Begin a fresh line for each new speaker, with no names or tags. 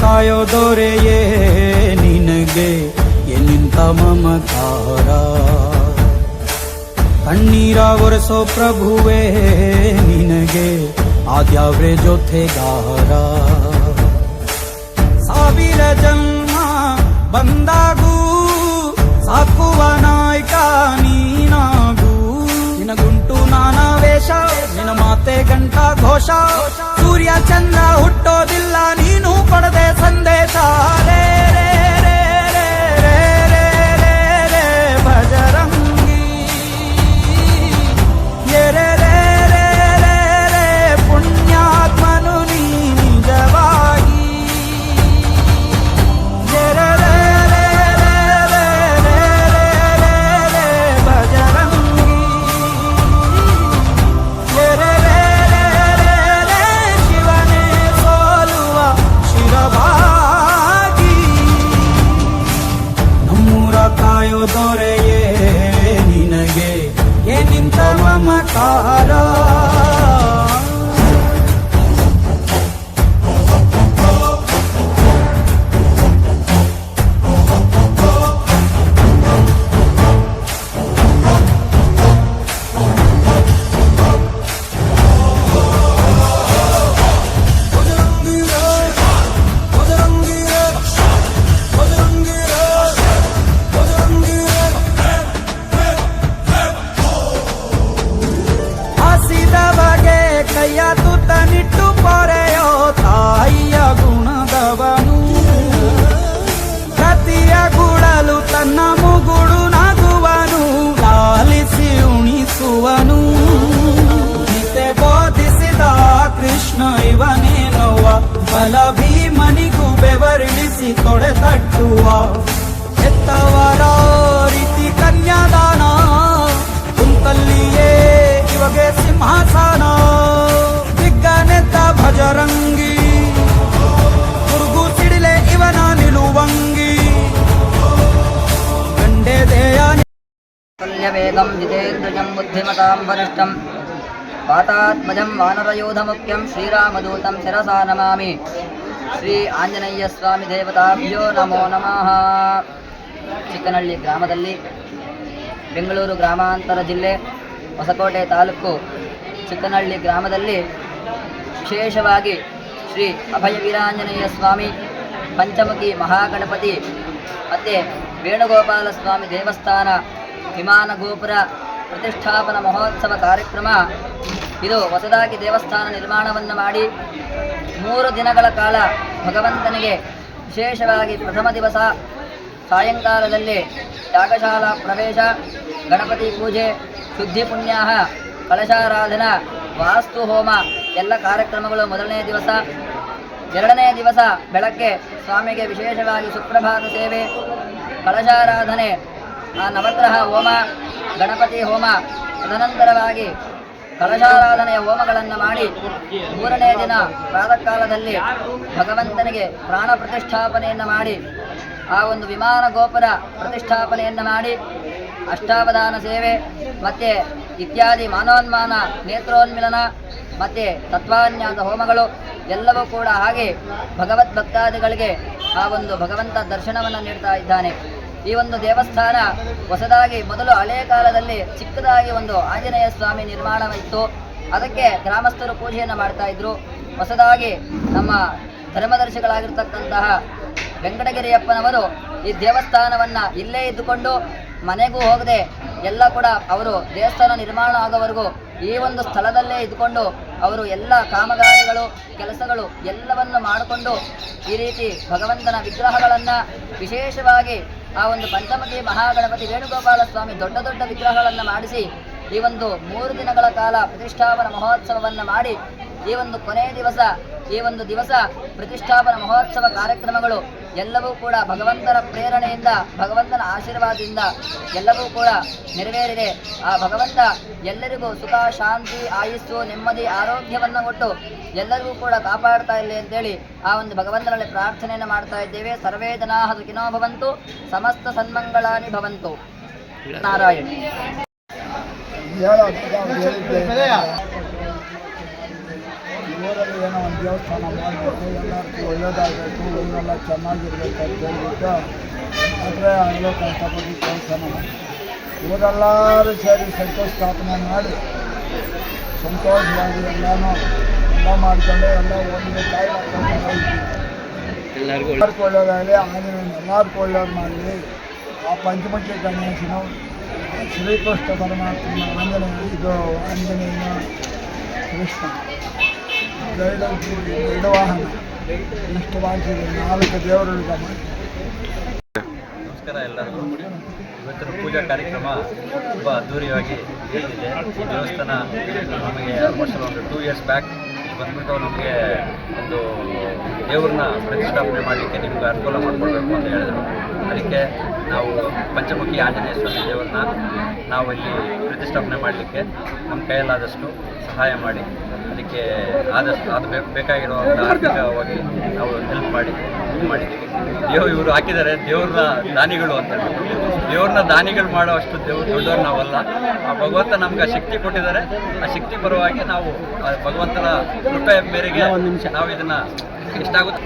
ಕಾಯೋ ದೊರೆಯೇ ನಿನಗೆ ಎನ್ನಿಂತ ಮಮಕಾರ ಕಣ್ಣೀರ ಒರೆಸೋ ಪ್ರಭುವೇ ನಿನಗೆ ಆದ್ಯಾವ್ರೆ ಜೊತೆಗಾರ? ಸಾವಿರ ಜನ್ಮ ಬಂದಾಗೂ ಸಾಕುವ ನಾಯ್ಕ ನೀನಾಗೂ. ನಿನಗುಂಟು ನಾನಾ ವೇಷ ನಿನ ಮಾತೆ ಗಂಟ ಘೋಷ. ಸೂರ್ಯ ಚಂದ್ರ ಹುಟ್ಟೋದಿಲ್ಲ ਪੜਦੇ ਸੰਦੇਸ਼ਾਂ ਰੇ ਰੇ। కన్న మొగుడు నగువను లాలిసి ఉణిಸುవను నితే బోధిಸಿದ ಕೃಷ್ಣ ಇವ ನೀನವ್ವ ಬಲ ಭೀಮನಿಗೂ ಬೆವರಿಳಿಸಿ ತೊಡೆ ತಟ್ಟುವ ಹೆತ್ತವರ ರೀತಿ ಕನ್ಯಾದಾನ ಕುಂತಲ್ಲಿಯೇ ಇವಗೆ ಸಿಂಹಾಸನ
तुल्यवेगं जितेन्द्रियं बुद्धिमतां वरिष्ठं पातात्मजं वानरयूथमुख्यं श्रीरामदूतं शिरसा नमामि ಶ್ರೀ ಆಂಜನೇಯ ಸ್ವಾಮಿ ದೇವತಾಭ್ಯೋ ನಮೋ ನಮಃ ಚಿಕ್ಕನಹಳ್ಳಿ ಗ್ರಾಮದಲ್ಲಿ ಬೆಂಗಳೂರು ಗ್ರಾಮಾಂತರ ಜಿಲ್ಲೆ ಹೊಸಕೋಟೆ ತಾಲೂಕು ಚಿಕ್ಕನಹಳ್ಳಿ ಗ್ರಾಮದಲ್ಲಿ ವಿಶೇಷವಾಗಿ ಶ್ರೀ ಅಭಯ ವೀರಾಂಜನೇಯ ಸ್ವಾಮಿ ಪಂಚಮುಖಿ ಮಹಾಗಣಪತಿ ಮತ್ತು ವೇಣುಗೋಪಾಲ ಸ್ವಾಮಿ ದೇವಸ್ಥಾನ ವಿಮಾನ ಗೋಪುರ ಪ್ರತಿಷ್ಠಾಪನಾ ಮಹೋತ್ಸವ ಕಾರ್ಯಕ್ರಮ. ಇದು ಹೊಸದಾಗಿ ದೇವಸ್ಥಾನ ನಿರ್ಮಾಣವನ್ನು ಮಾಡಿ ಮೂರು ದಿನಗಳ ಕಾಲ ಭಗವಂತನಿಗೆ ವಿಶೇಷವಾಗಿ ಪ್ರಥಮ ದಿವಸ ಸಾಯಂಕಾಲದಲ್ಲಿ ಯಾಗಶಾಲಾ ಪ್ರವೇಶ, ಗಣಪತಿ ಪೂಜೆ, ಶುದ್ಧಿ ಪುಣ್ಯಾಹ ಕಳಶಾರಾಧನ ವಾಸ್ತು ಹೋಮ ಎಲ್ಲ ಕಾರ್ಯಕ್ರಮಗಳು ಮೊದಲನೇ ದಿವಸ. ಎರಡನೇ ದಿವಸ ಬೆಳಗ್ಗೆ ಸ್ವಾಮಿಗೆ ವಿಶೇಷವಾಗಿ ಸುಪ್ರಭಾತ ಸೇವೆ ಕಳಶಾರಾಧನೆ ಆ ನವಗ್ರಹ ಹೋಮ, ಗಣಪತಿ ಹೋಮ ತದನಂತರವಾಗಿ ಕಲಶಾರಾಧನೆಯ ಹೋಮಗಳನ್ನು ಮಾಡಿ ಮೂರನೇ ದಿನ ಪ್ರಾತಃ ಕಾಲದಲ್ಲಿ ಭಗವಂತನಿಗೆ ಪ್ರಾಣ ಪ್ರತಿಷ್ಠಾಪನೆಯನ್ನು ಮಾಡಿ, ಆ ಒಂದು ವಿಮಾನ ಗೋಪುರ ಪ್ರತಿಷ್ಠಾಪನೆಯನ್ನು ಮಾಡಿ, ಅಷ್ಟಾವಧಾನ ಸೇವೆ, ಮತ್ತು ಇತ್ಯಾದಿ ಮಾನೋನ್ಮಾನ, ನೇತ್ರೋನ್ಮಿಲನ, ಮತ್ತು ತತ್ವಾನ್ಯಾಸ ಹೋಮಗಳು, ಎಲ್ಲವೂ ಕೂಡ ಹಾಗೆ ಭಗವದ್ಭಕ್ತಾದಿಗಳಿಗೆ ಆ ಒಂದು ಭಗವಂತ ದರ್ಶನವನ್ನು ನೀಡ್ತಾ ಇದ್ದಾನೆ. ಈ ಒಂದು ದೇವಸ್ಥಾನ ಹೊಸದಾಗಿ ಮೊದಲು ಹಳೆಯ ಕಾಲದಲ್ಲಿ ಚಿಕ್ಕದಾಗಿ ಒಂದು ಆಂಜನೇಯ ಸ್ವಾಮಿ ನಿರ್ಮಾಣವಿತ್ತು ಅದಕ್ಕೆ ಗ್ರಾಮಸ್ಥರು ಪೂಜೆಯನ್ನು ಮಾಡ್ತಾ ಇದ್ರು. ಹೊಸದಾಗಿ ನಮ್ಮ ಧರ್ಮದರ್ಶಿಗಳಾಗಿರ್ತಕ್ಕಂತಹ ವೆಂಕಟಗಿರಿಯಪ್ಪನವರು ಈ ದೇವಸ್ಥಾನವನ್ನ ಇಲ್ಲೇ ಇದ್ದುಕೊಂಡು ಮನೆಗೂ ಹೋಗದೆ ಎಲ್ಲ ಕೂಡ ಅವರು ದೇವಸ್ಥಾನ ನಿರ್ಮಾಣ ಆಗೋವರೆಗೂ ಈ ಒಂದು ಸ್ಥಳದಲ್ಲೇ ಇದ್ದುಕೊಂಡು ಅವರು ಎಲ್ಲ ಕಾಮಗಾರಿಗಳು, ಕೆಲಸಗಳು ಎಲ್ಲವನ್ನು ಮಾಡಿಕೊಂಡು ಈ ರೀತಿ ಭಗವಂತನ ವಿಗ್ರಹಗಳನ್ನು ವಿಶೇಷವಾಗಿ ಆ ಒಂದು ಪಂಚಮುಖಿ ಮಹಾಗಣಪತಿ ವೇಣುಗೋಪಾಲ ಸ್ವಾಮಿ ದೊಡ್ಡ ದೊಡ್ಡ ವಿಗ್ರಹಗಳನ್ನು ಮಾಡಿಸಿ ಈ ಒಂದು ಮೂರು ದಿನಗಳ ಕಾಲ ಪ್ರತಿಷ್ಠಾಪನ ಮಹೋತ್ಸವವನ್ನು ಮಾಡಿ ಈ ಒಂದು ಕೊನೆಯ ದಿವಸ, ಈ ಒಂದು ದಿವಸ ಪ್ರತಿಷ್ಠಾಪನ ಮಹೋತ್ಸವ ಕಾರ್ಯಕ್ರಮಗಳು ಎಲ್ಲವೂ ಕೂಡ ಭಗವಂತನ ಪ್ರೇರಣೆಯಿಂದ, ಭಗವಂತನ ಆಶೀರ್ವಾದದಿಂದ ಎಲ್ಲವೂ ಕೂಡ ನೆರವೇರಿದೆ. ಆ ಭಗವಂತ ಎಲ್ಲರಿಗೂ ಸುಖ, ಶಾಂತಿ, ಆಯುಸ್ಸು, ನೆಮ್ಮದಿ, ಆರೋಗ್ಯವನ್ನು ಕೊಟ್ಟು ಎಲ್ಲರಿಗೂ ಕೂಡ ಕಾಪಾಡ್ತಾ ಇಲ್ಲ ಅಂತೇಳಿ ಆ ಒಂದು ಭಗವಂತನಲ್ಲಿ ಪ್ರಾರ್ಥನೆಯನ್ನು ಮಾಡ್ತಾ ಇದ್ದೇವೆ. ಸರ್ವೇ ಜನಾ ಸುಖಿನೋ ಭವಂತು, ಸಮಸ್ತ ಸನ್ಮಂಗಳಾನಿ ಭವಂತು. ನಾರಾಯಣ.
ಏನೋ ದೇವಸ್ಥಾನ ಮಾಡಬೇಕು ಎಲ್ಲರಿಗೂ ಒಳ್ಳೇದಾಗಬೇಕು ಊರೆಲ್ಲ ಚೆನ್ನಾಗಿರ್ಬೇಕು ಅಂತ ಹೇಳ್ಬಿಟ್ಟು ಆದರೆ ಆಗಲೂ ಕಷ್ಟಪಟ್ಟು ಮಾಡಿ ಊರೆಲ್ಲರೂ ಸೇರಿ ಸಂತೋಷ ಸ್ಥಾಪನೆ ಮಾಡಿ ಸಂತೋಷವಾಗಿ ಎಲ್ಲನೂ ಎಲ್ಲ ಮಾಡ್ಕೊಂಡು ಎಲ್ಲ ಒಂದು ತಾಯಿ
ಎಲ್ಲರಿಗೂ
ಒಳ್ಳೇದಾಗಲಿ ಆಂಜನೇಯ ಎಲ್ಲರಿಗೂ ಒಳ್ಳೇದು ಮಾಡಲಿ ಆ ಪಂಚಮುಖಿ ಗಣೇಶನು ಶ್ರೀಕೃಷ್ಣ ಪರಮಾತ್ಮನ ಆಂಜನೇಯ ಇದು ಆಂಜನೇಯನ ಕೃಷ್ಣ ಗೈಡ ಗೈಡ ವಾಹನ ಇಷ್ಟು ಮಾಡಿಸಿದ್ರು ನಾಲ್ಕು ದೇವರುಗಳು
ನಮಸ್ಕಾರ ಎಲ್ಲರಿಗೂ. ಇವತ್ತಿನ ಪೂಜಾ ಕಾರ್ಯಕ್ರಮ ತುಂಬ ಅದ್ಧೂರಿಯಾಗಿ ಏನಿದೆ ಈ ದೇವಸ್ಥಾನ ನಮಗೆ ಆಲ್ಮೋಸ್ಟ್ ಒಂದು ಟೂ ಇಯರ್ಸ್ ಬ್ಯಾಕ್ ಬಂದ್ಬಿಟ್ಟು ನಮಗೆ ಒಂದು ದೇವ್ರನ್ನ ಪ್ರತಿಷ್ಠಾಪನೆ ಮಾಡಲಿಕ್ಕೆ ನಿಮ್ಗೆ ಅನುಕೂಲ ಮಾಡಿಕೊಡ್ಬೇಕು ಅಂತ ಹೇಳಿದ್ರು. ಅದಕ್ಕೆ ನಾವು ಪಂಚಮುಖಿ ಆಂಜನೇಯ ಸ್ವಾಮಿ ದೇವ್ರನ್ನ ನಾವು ಇಲ್ಲಿ ಪ್ರತಿಷ್ಠಾಪನೆ ಮಾಡಲಿಕ್ಕೆ ನಮ್ಮ ಕೈಯಲ್ಲಾದಷ್ಟು ಸಹಾಯ ಮಾಡಿ, ಅದಕ್ಕೆ ಆದಷ್ಟು, ಅದು ಬೇಕು ಬೇಕಾಗಿರುವಂಥ ಆರ್ಥಿಕವಾಗಿ ನಾವು ಹೆಲ್ಪ್ ಮಾಡಿ. ಇದು ಮಾಡಿದ್ದೀವಿ. ದೇವ್ ಇವರು ಹಾಕಿದ್ದಾರೆ ದೇವ್ರನ್ನ ದಾನಿಗಳು ಅಂತ ದೇವ್ರನ್ನ ದಾನಿಗಳು ಮಾಡೋ ಅಷ್ಟು ದೇವ್ರು ದೊಡ್ಡವ್ರು ನಾವಲ್ಲ. ಆ ಭಗವಂತ ನಮ್ಗೆ ಆ ಶಕ್ತಿ ಕೊಟ್ಟಿದ್ದಾರೆ. ಆ ಶಕ್ತಿ ಪರವಾಗಿ ನಾವು ಆ ಭಗವಂತನ ಕೃಪೆ ಮೇರೆಗೆ ನಾವು ಇದನ್ನ ಎಷ್ಟಾಗುತ್ತೆ